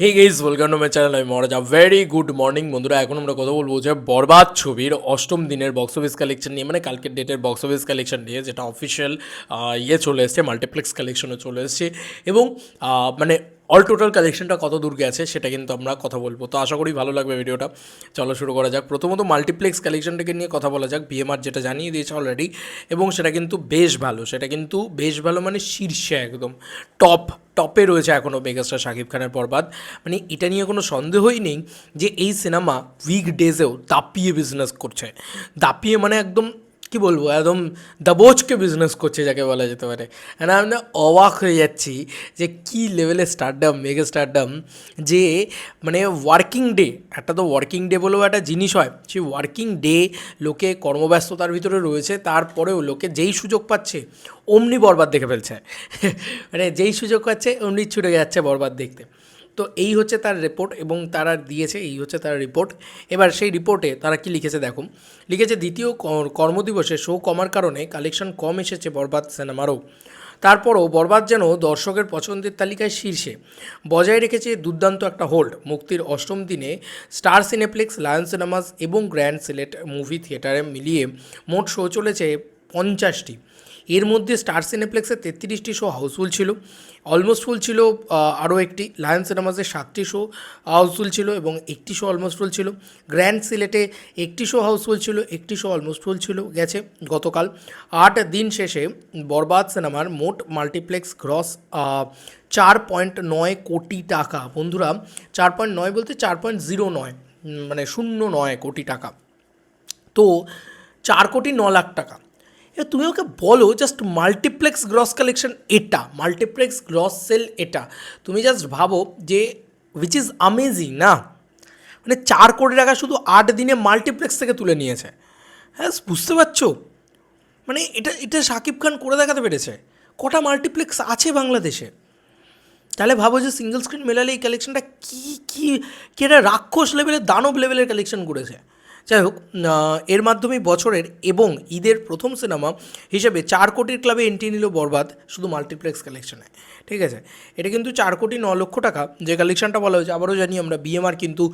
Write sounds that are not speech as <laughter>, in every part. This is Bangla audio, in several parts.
Hey guys welcome to my channel আমি মহারাজা ভেরি গুড মর্নিং বন্ধুরা। এখন আমরা কথা বলব যে বরবাদ ছবির অষ্টম দিনের বক্স অফিস কালেকশন নিয়ে মানে কালকের ডেটের বক্স অফিস কালেকশন নিয়ে, যেটা অফিসিয়াল ইয়ে চলে এসছে মাল্টিপ্লেক্স কালেকশনে চলে এসছে। এবং মানে অল টোটাল কালেকশনটা কত দূর গেছে সেটা কিন্তু আমরা কথা বলব। তো আশা করি ভালো লাগবে ভিডিওটা। চলো শুরু করা যাক। প্রথমত মাল্টিপ্লেক্স কালেকশনটাকে নিয়ে কথা বলা যাক। বিএমআর যেটা জানিয়ে দিয়েছে অলরেডি এবং সেটা কিন্তু বেশ ভালো। সেটা কিন্তু বেশ ভালো মানে শীর্ষে একদম। টপ টপে রয়েছে এখনও মেগাস্টার শাকিব খানের বরবাদ। মানে এটা নিয়ে কোনো সন্দেহই নেই যে এই সিনেমা উইক ডেজেও দাপিয়ে বিজনেস করছে। দাপিয়ে মানে একদম কি বলব, একদম দাবোচকে বিজনেস করছে যাকে বলা যেতে পারে। আর আমি অবাক হয়ে যাচ্ছি যে কী লেভেলের স্টারডাম মেগা স্টারডাম যে মানে ওয়ার্কিং ডে একটা তো ওয়ার্কিং ডে বলেও একটা জিনিস হয়। সেই ওয়ার্কিং ডে লোকে কর্মব্যস্ততার ভিতরে রয়েছে, তারপরেও লোকে যেই সুযোগ পাচ্ছে, অমনি বরবাদ দেখে ফেলছে। <laughs> মানে যেই সুযোগ পাচ্ছে, অমনি ছুটে যাচ্ছে বরবাদ দেখতে। তো এই হচ্ছে তার রিপোর্ট এবং তারা দিয়েছে, এই হচ্ছে তার রিপোর্ট এবার সেই রিপোর্টে তারা কি লিখেছে দেখো লিখেছে, দ্বিতীয় কর্মদিবসে শো কমার কারণে কালেকশন কম এসেছে বরবাদ সিনেমারও। তারপরও বরবাদ যেন দর্শকের পছন্দের তালিকায় শীর্ষে। বজায় রেখেছে দুর্দান্ত একটা হোল্ড মুক্তির অষ্টম দিনে স্টার সিনেপ্লেক্স, লায়ন সিনেমাস এবং গ্র্যান্ড সিলেট মুভি থিয়েটারে মিলিয়ে মোট শো চলেছে পঞ্চাশটি। এর মধ্যে স্টার সিনেপ্লেক্সের তেত্রিশটি শো হাউসফুল ছিল। অলমোস্ট ফুল ছিল আরও একটি লায়ন সিনেমাসের সাতটি শো হাউসফুল ছিল এবং একটি শো অলমোস্ট ফুল ছিল। গ্র্যান্ড সিলেটে একটি শো হাউসফুল ছিল, একটি শো অলমোস্ট ফুল ছিল, গেছে গতকাল। আট দিন শেষে বরবাদ সিনেমার মোট মাল্টিপ্লেক্স গ্রস চার পয়েন্ট নয় কোটি টাকা। বন্ধুরা, চার পয়েন্ট নয় বলতে চার পয়েন্ট জিরো নয় মানে শূন্য নয় কোটি টাকা। তো চার কোটি ন লাখ টাকা। এবার তুমি ওকে বলো জাস্ট মাল্টিপ্লেক্স গ্রস কালেকশন এটা মাল্টিপ্লেক্স গ্রস সেল এটা। তুমি জাস্ট ভাবো যে উইচ ইজ আমেজিং না? মানে চার কোটি টাকা শুধু আট দিনে মাল্টিপ্লেক্স থেকে তুলে নিয়েছে। হ্যাঁ বুঝতে পারছ? মানে এটা এটা শাকিব খান করে দেখাতে পেরেছে। কটা মাল্টিপ্লেক্স আছে বাংলাদেশে? তাহলে ভাবো যে সিঙ্গেল স্ক্রিন মেলালে এই কালেকশনটা কী কী কী একটা রাক্ষস লেভেলের দানব লেভেলের কালেকশন করেছে। যাই হোক এর মাধ্যমে বছরের এবং ঈদের প্রথম সিনেমা হিসেবে চার কোটির ক্লাবে এন্ট্রি নিল বরবাদ শুধু মাল্টিপ্লেক্স কালেকশনে। ঠিক আছে? এটা কিন্তু চার কোটি ন লক্ষ টাকা। যে কালেকশনটা বলা হয়েছে, আবারও জানি আমরা বিএমআর কিন্তু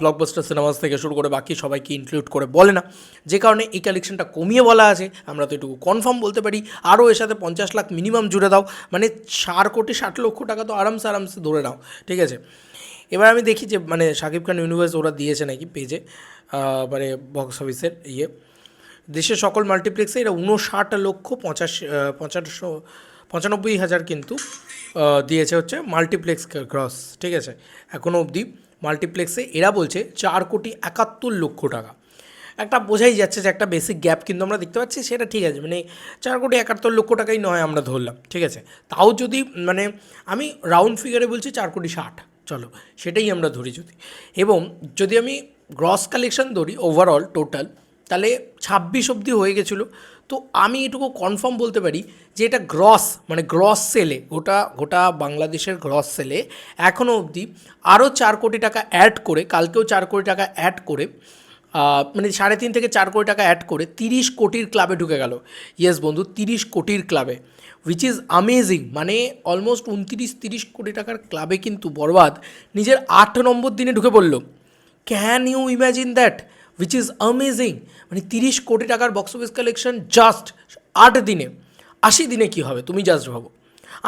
ব্লকবাস্টার সিনেমাস থেকে শুরু করে বাকি সবাইকে ইনক্লুড করে বলে না। যে কারণে এই কালেকশনটা কমিয়ে বলা আছে, আমরা তো এটুকু কনফার্ম বলতে পারি। আরও এর সাথে পঞ্চাশ লাখ মিনিমাম জুড়ে দাও। মানে চার কোটি ষাট লক্ষ টাকা তো আরামসে আরামসে ধরে নাও। ঠিক আছে? এবার আমি দেখি যে মানে শাকিব খান ইউনিভার্স ওরা দিয়েছে নাকি পেজে মানে বক্স অফিসের ইয়ে। দেশের সকল মাল্টিপ্লেক্সে এরা উনষাট লক্ষ পঁচাশি আহ, পঁচাশশো পঁচানব্বই হাজার কিন্তু দিয়েছে হচ্ছে মাল্টিপ্লেক্স ক্রস ঠিক আছে? এখনও অবধি মাল্টিপ্লেক্সে এরা বলছে চার কোটি একাত্তর লক্ষ টাকা। একটা বোঝাই যাচ্ছে যে একটা বেসিক গ্যাপ কিন্তু আমরা দেখতে পাচ্ছি সেটা ঠিক আছে মানে চার কোটি একাত্তর লক্ষ টাকাই নয় আমরা ধরলাম ঠিক আছে? তাও যদি মানে আমি রাউন্ড ফিগারে বলছি চার কোটি ষাট। চলো, সেটাই আমরা ধরি যদি। এবং যদি আমি গ্রস কালেকশন ধরি ওভারঅল টোটাল তাহলে ছাব্বিশ অবধি হয়ে গেছিল। তো আমি এটুকু কনফার্ম বলতে পারি যে এটা গ্রস মানে গ্রস সেলে গোটা গোটা বাংলাদেশের গ্রস সেলে এখনও অবধি আরও চার কোটি টাকা অ্যাড করে, কালকেও চার কোটি টাকা অ্যাড করে মানে সাড়ে তিন থেকে চার কোটি টাকা অ্যাড করে তিরিশ কোটির ক্লাবে ঢুকে গেল। ইয়েস বন্ধু, তিরিশ কোটির ক্লাবে উইচ ইজ আমেজিং মানে অলমোস্ট উনতিরিশ, তিরিশ কোটি টাকার ক্লাবে কিন্তু বরবাদ। নিজের আট নম্বর দিনে ঢুকে পড়ল। Can you imagine that which is amazing মানে তিরিশ কোটি টাকার বক্স অফিস কালেকশন জাস্ট আট দিনে। আশি দিনে কি হবে? তুমি জাস্ট ভাবো।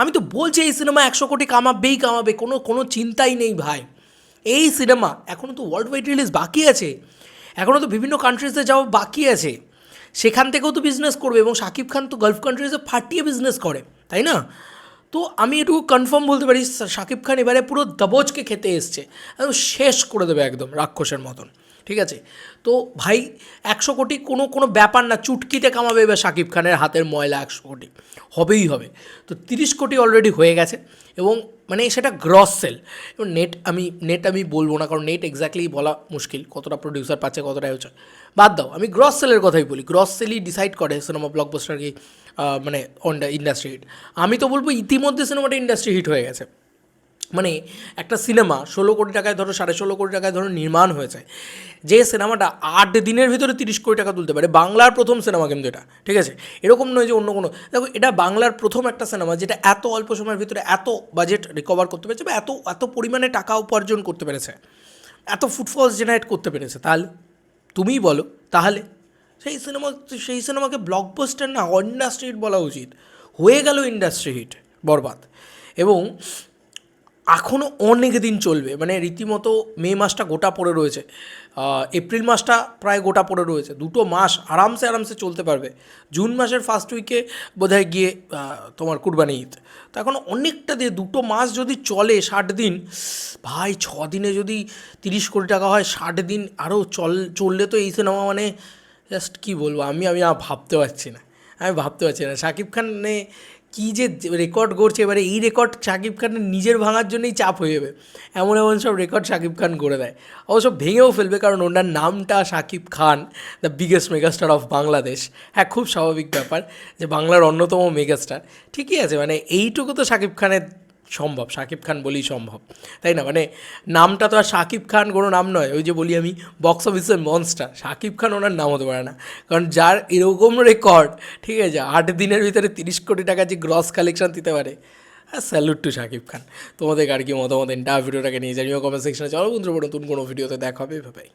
আমি তো বলছি এই সিনেমা একশো কোটি কামাবেই কামাবে। কোনো কোনো চিন্তাই নেই ভাই। এই সিনেমা এখনও তো ওয়ার্ল্ড ওয়াইড রিলিজ বাকি আছে। এখনও তো বিভিন্ন কান্ট্রিজে যাওয়া বাকি আছে। সেখান থেকেও তো বিজনেস করবে এবং শাকিব খান তো গালফ কান্ট্রিজে ফাটিয়ে বিজনেস করে, তাই না? তো আমি একটু কনফার্ম বলতে পারি শাকিব খান এবারে পুরো দবজকে খেতে এসছে শেষ করে দেবে একদম রাক্ষসের মতন। ঠিক আছে? তো ভাই, একশো কোটি কোনো কোনো ব্যাপার না, চুটকিতে কামাবে এবার শাকিব খানের হাতের ময়লা একশো কোটি। হবেই হবে। তো তিরিশ কোটি অলরেডি হয়ে গেছে এবং মানে সেটা গ্রস সেল এবং নেট আমি নেট আমি বলব না, কারণ নেট এক্স্যাক্টলি বলা মুশকিল, কতটা প্রডিউসার পাচ্ছে, কতটা হচ্ছে বাদ দাও, আমি গ্রস সেলের কথাই বলি। গ্রস সেলই ডিসাইড করে সিনেমা ব্লকবাস্টার কি মানে ইন্ডাস্ট্রি হিট আমি তো বলব ইতিমধ্যে সিনেমাটা ইন্ডাস্ট্রি হিট হয়ে গেছে। মানে একটা সিনেমা ষোলো কোটি টাকায় ধরো, সাড়ে ষোলো কোটি টাকায় ধরো নির্মাণ হয়েছে যে সিনেমাটা আট দিনের ভিতরে তিরিশ কোটি টাকা তুলতে পারে, বাংলার প্রথম সিনেমা কিন্তু এটা, ঠিক আছে? এরকম নয় যে অন্য কোনো, দেখো এটা বাংলার প্রথম একটা সিনেমা যেটা এত অল্প সময়ের ভিতরে এত বাজেট রিকভার করতে পেরেছে বা এত এত পরিমাণে টাকা উপার্জন করতে পেরেছে, এত ফুটফলস জেনারেট করতে পেরেছে। তাহলে, তুমিই বলো, তাহলে? সেই সিনেমা, সেই সিনেমাকে ব্লকবাস্টার না ইন্ডাস্ট্রি হিট বলা উচিত। হয়ে গেল ইন্ডাস্ট্রি হিট বরবাদ। এবং এখনও অনেক দিন চলবে। মানে রীতিমতো মে মাসটা গোটা পড়ে রয়েছে। এপ্রিল মাসটা প্রায় গোটা পড়ে রয়েছে। দুটো মাস আরামসে আরামসে চলতে পারবে। জুন মাসের ফার্স্ট উইকে বোধহয় গিয়ে তোমার কুরবানি ঈদ। তো এখন অনেকটা দিয়ে দুটো মাস যদি চলে ষাট দিন, ভাই ছ দিনে যদি তিরিশ কোটি টাকা হয়, ষাট দিন আরও চল, চললে তো এই সিনেমা মানে জাস্ট কী বলব? আমি আমি ভাবতে পারছি না। আমি ভাবতে পারছি না। শাকিব খানে কী যে রেকর্ড করছে এবারে এই রেকর্ড শাকিব খানের নিজের ভাঙার জন্যই চাপ হয়ে যাবে। এমন এমন সব রেকর্ড শাকিব খান করে দেয়। অবশ্য ভেঙেও ফেলবে, কারণ ওনার নামটা Shakib Khan the biggest megastar of Bangladesh হ্যাঁ খুব স্বাভাবিক ব্যাপার যে বাংলার অন্যতম মেগাস্টার ঠিকই আছে মানে এইটুকু তো শাকিব খানের সম্ভব শাকিব খান বলেই সম্ভব। তাই না? মানে নামটা তো আর শাকিব খান কোনো নাম নয়, ওই যে বলি আমি বক্স অফিসের মনস্টার শাকিব খান ওনার নাম হতে পারে না। কারণ যার এরকম রেকর্ড ঠিক আছে, আট দিনের ভিতরে তিরিশ কোটি টাকা যে গ্রস কালেকশন দিতে পারে হ্যাঁ স্যালুট টু শাকিব খান। তোমাদের আর কি মতামত এন্টার ভিডিওটাকে নিয়ে জানিও কমেন্ট সেকশনে চলো বন্ধুরা, নতুন কোনো ভিডিওতে দেখা হবে ভাই